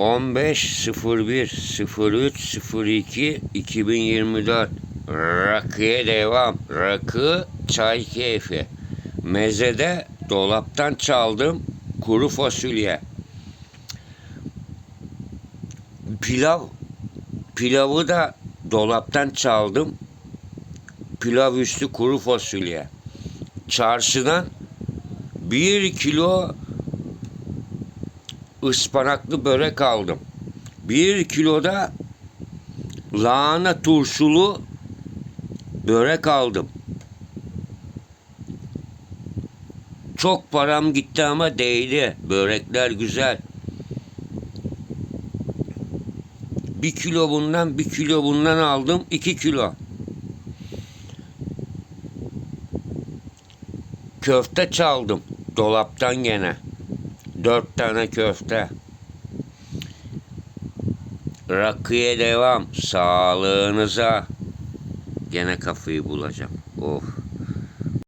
15 01 03 02 2024 Rakıya devam. Rakı çay keyfi. Mezede dolaptan çaldım kuru fasulye. Pilav pilavı da dolaptan çaldım. Pilav üstü kuru fasulye. Çarşıdan bir kilo ıspanaklı börek aldım. Bir kiloda lahana turşulu börek aldım. Çok param gitti ama değdi. Börekler güzel. Bir kilo bundan, bir kilo bundan aldım. iki kilo. Köfte çaldım. Dolaptan gene. Dört tane köfte. Rakıya devam. Sağlığınıza. Gene kafayı bulacağım. Of.